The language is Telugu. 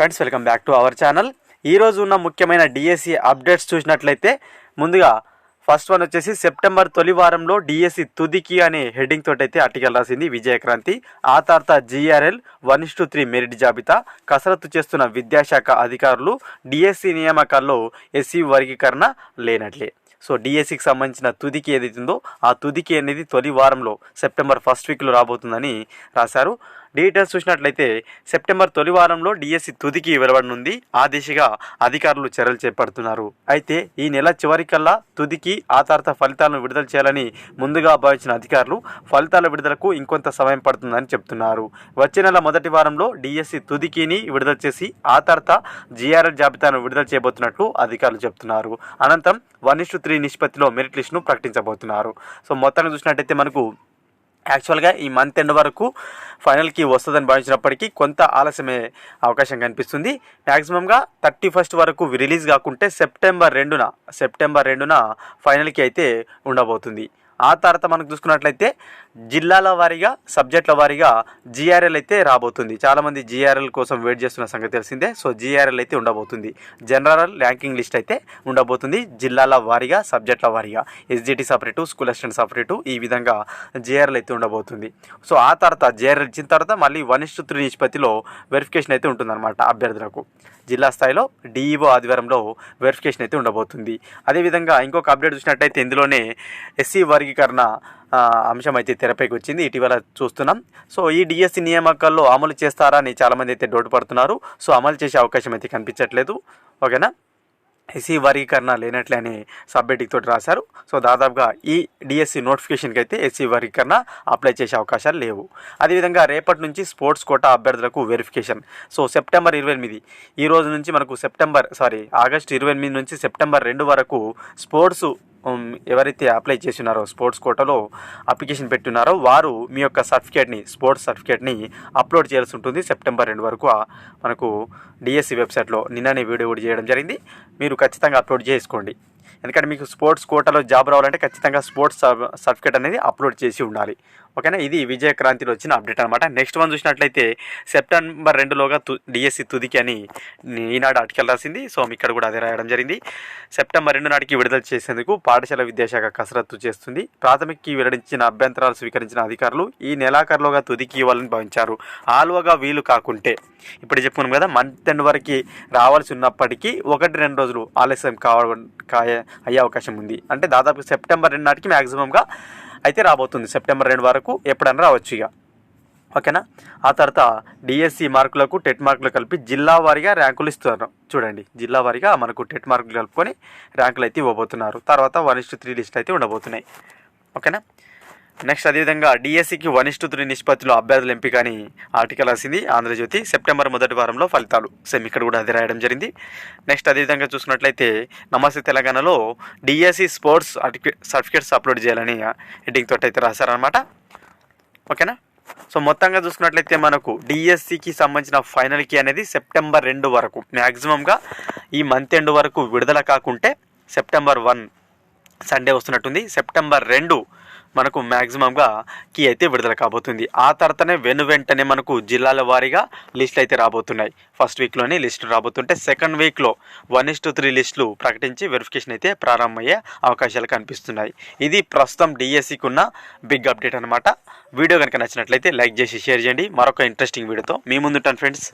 Friends welcome back to our channel. ఈరోజు ఉన్న ముఖ్యమైన డిఎస్సి అప్డేట్స్ చూసినట్లయితే ముందుగా ఫస్ట్ వన్ వచ్చేసి సెప్టెంబర్ తొలి వారంలో డిఎస్సి తుదికి అనే హెడ్డింగ్ తోటైతే అయితే ఆర్టికల్ రాసింది విజయక్రాంతి. ఆ తర్వాత GRL one is to three merit జాబితా. కసరత్తు చేస్తున్న విద్యాశాఖ అధికారులు డిఎస్సి నియామకాల్లో ఎస్సీ వర్గీకరణ లేనట్లే. సో డిఎస్సికి సంబంధించిన తుదికి ఏదైతుందో ఆ తుదికి అనేది తొలి వారంలో సెప్టెంబర్ ఫస్ట్ వీక్లో రాబోతుందని రాశారు. డీటెయిల్స్ చూసినట్లయితే సెప్టెంబర్ తొలి వారంలో డిఎస్సి తుదికి వెలువడనుంది. ఆ దిశగా అధికారులు చర్యలు చేపడుతున్నారు. అయితే ఈ నెల చివరికల్లా తుదికి ఆ తర్వాత ఫలితాలను విడుదల చేయాలని ముందుగా భావించిన అధికారులు ఫలితాల విడుదలకు ఇంకొంత సమయం పడుతుందని చెప్తున్నారు. వచ్చే నెల మొదటి వారంలో డిఎస్సి తుదికిని విడుదల చేసి ఆ తర్వాత జిఆర్ఎల్ జాబితాను విడుదల చేయబోతున్నట్లు అధికారులు చెప్తున్నారు. అనంతరం వన్ ఇస్టు త్రీ నిష్పత్తిలో మెరిట్ లిస్టును ప్రకటించబోతున్నారు. సో మొత్తాన్ని చూసినట్టయితే మనకు యాక్చువల్గా ఈ మంత్ ఎండ్ వరకు ఫైనల్కి వస్తుందని భావించినప్పటికీ కొంత ఆలస్యమే అవకాశం కనిపిస్తుంది. మ్యాక్సిమంగా థర్టీ ఫస్ట్ వరకు రిలీజ్ కాకుంటే సెప్టెంబర్ రెండున సెప్టెంబర్ రెండున ఫైనల్కి అయితే ఉండబోతుంది. ఆ తర్వాత మనకు చూసుకున్నట్లయితే జిల్లాల వారీగా సబ్జెక్టుల వారీగా జిఆర్ఎల్ అయితే రాబోతుంది. చాలామంది జిఆర్ఎల్ కోసం వెయిట్ చేస్తున్న సంగతి తెలిసిందే. సో జిఆర్ఎల్ అయితే ఉండబోతుంది. జనరల్ ర్యాంకింగ్ లిస్ట్ అయితే ఉండబోతుంది. జిల్లాల వారీగా సబ్జెక్టుల వారీగా SGT separate school assistant separate ఈ విధంగా జిఆర్ఎల్ అయితే ఉండబోతుంది. సో ఆ తర్వాత జిఆర్ఎల్ ఇచ్చిన తర్వాత మళ్ళీ వన్ ఇస్టు త్రీ నిష్పత్తిలో వెరిఫికేషన్ అయితే ఉంటుందన్నమాట అభ్యర్థులకు. జిల్లా స్థాయిలో డిఈఓ ఆధ్వర్యంలో వెరిఫికేషన్ అయితే ఉండబోతుంది. అదేవిధంగా ఇంకొక అప్డేట్ చూసినట్టయితే ఇందులోనే ఎస్సీ వర్గీకరణ అంశం అయితే తెరపైకి వచ్చింది. ఇటీవల చూస్తున్నాం. సో ఈ డిఎస్సి నియామకాల్లో అమలు చేస్తారా అని చాలామంది అయితే డౌట్ పడుతున్నారు సో అమలు చేసే అవకాశం అయితే కనిపించట్లేదు. ఓకేనా? ఎస్సీ వర్గీకరణ లేనట్లే అని సబ్మిటింగ్ తోటి రాశారు. సో దాదాపుగా ఈ డిఎస్సి నోటిఫికేషన్కి అయితే ఎస్సీ వర్గీకరణ అప్లై చేసే అవకాశాలు లేవు. అదేవిధంగా రేపటి నుంచి స్పోర్ట్స్ కోటా అభ్యర్థులకు వెరిఫికేషన్. సో సెప్టెంబర్ ఇరవై ఎనిమిది. ఈ రోజు నుంచి మనకు సెప్టెంబర్ సారీ ఆగస్ట్ ఇరవై ఎనిమిది నుంచి సెప్టెంబర్ రెండు వరకు స్పోర్ట్స్ ఎవరైతే అప్లై చేస్తున్నారో స్పోర్ట్స్ కోటాలో అప్లికేషన్ పెట్టున్నారో వారు మీ యొక్క సర్టిఫికేట్ని స్పోర్ట్స్ సర్టిఫికేట్ని అప్లోడ్ చేయాల్సి ఉంటుంది. సెప్టెంబర్ రెండు వరకు మనకు డిఎస్సి వెబ్సైట్లో నిన్ననే వీడియో కూడా చేయడం జరిగింది. మీరు ఖచ్చితంగా అప్లోడ్ చేసుకోండి. ఎందుకంటే మీకు స్పోర్ట్స్ కోటాలో జాబ్ రావాలంటే ఖచ్చితంగా స్పోర్ట్స్ సర్టిఫికేట్ అనేది అప్లోడ్ చేసి ఉండాలి. ఓకేనా? ఇది విజయక్రాంతిలో వచ్చిన అప్డేట్ అనమాట నెక్స్ట్ వన్ చూసినట్లయితే సెప్టెంబర్ రెండులోగా తు డిఎస్సి తుదికి అని ఈనాడు ఆర్టికల్ రాసింది. సో ఇక్కడ కూడా అదే రాయడం జరిగింది. సెప్టెంబర్ రెండు నాటికి విడుదల చేసేందుకు పాఠశాల విద్యాశాఖ కసరత్తు చేస్తుంది. ప్రాథమికకి వెల్లడించిన అభ్యంతరాలు స్వీకరించిన అధికారులు ఈ నెలాఖరులోగా తుదికి ఇవ్వాలని భావించారు. ఆలువగా వీలు కాకుంటే. ఇప్పుడు చెప్పుకున్నాం కదా మంత్ ఎండ్ వరకు రావాల్సి ఉన్నప్పటికీ ఒకటి రెండు రోజులు ఆలస్యం కావ అయ్యే అవకాశం ఉంది. అంటే దాదాపు సెప్టెంబర్ రెండు నాటికి మ్యాక్సిమంగా అయితే రాబోతుంది సెప్టెంబర్ రెండు వరకు ఎప్పుడైనా రావచ్చు ఇక. ఓకేనా? ఆ తర్వాత డిఎస్సి మార్కులకు టెట్ మార్కులు కలిపి జిల్లా వారీగా ర్యాంకులు ఇస్తున్నారు. చూడండి జిల్లా వారీగా మనకు టెట్ మార్కులు కలుపుకొని ర్యాంకులు అయితే ఇవ్వబోతున్నారు. తర్వాత వన్ ఇస్టు త్రీ లిస్ట్ అయితే ఉండబోతున్నాయి. ఓకేనా? నెక్స్ట్ అదేవిధంగా డిఎస్సికి వన్ ఇస్టు త్రీ నిష్పత్తిలో అభ్యర్థుల ఎంపిక అని ఆర్టికల్ రాసింది ఆంధ్రజ్యోతి. సెప్టెంబర్ మొదటి వారంలో ఫలితాలు సేమ్ ఇక్కడ కూడా అది రాయడం జరిగింది. నెక్స్ట్ అదేవిధంగా చూసుకున్నట్లయితే నమస్తే తెలంగాణలో డిఎస్సి స్పోర్ట్స్ సర్టిఫికేట్స్ అప్లోడ్ చేయాలని హెడ్డింగ్ తోటి అయితే రాశారనమాట ఓకేనా? సో మొత్తంగా చూసుకున్నట్లయితే మనకు డిఎస్సికి సంబంధించిన ఫైనల్కి అనేది సెప్టెంబర్ రెండు వరకు మ్యాక్సిమంగా ఈ మంత్ ఎండ్ వరకు విడుదల కాకుంటే సెప్టెంబర్ వన్ సండే వస్తున్నట్టుంది. సెప్టెంబర్ రెండు మనకు మ్యాక్సిమంగా కీ అయితే విడుదల కాబోతుంది. ఆ తర్వాతనే వెను వెంటనే మనకు జిల్లాల వారీగా లిస్టులు అయితే రాబోతున్నాయి. ఫస్ట్ వీక్లోనే లిస్టు రాబోతుంటే సెకండ్ వీక్లో వన్ ఇస్ టు త్రీ లిస్టులు ప్రకటించి వెరిఫికేషన్ అయితే ప్రారంభమయ్యే అవకాశాలు కనిపిస్తున్నాయి. ఇది ప్రస్తుతం డిఎస్సికి ఉన్న బిగ్ అప్డేట్ అనమాట వీడియో కనుక నచ్చినట్లయితే లైక్ చేసి షేర్ చేయండి. మరొక ఇంట్రెస్టింగ్ వీడియోతో మీ ముందుంటాను ఫ్రెండ్స్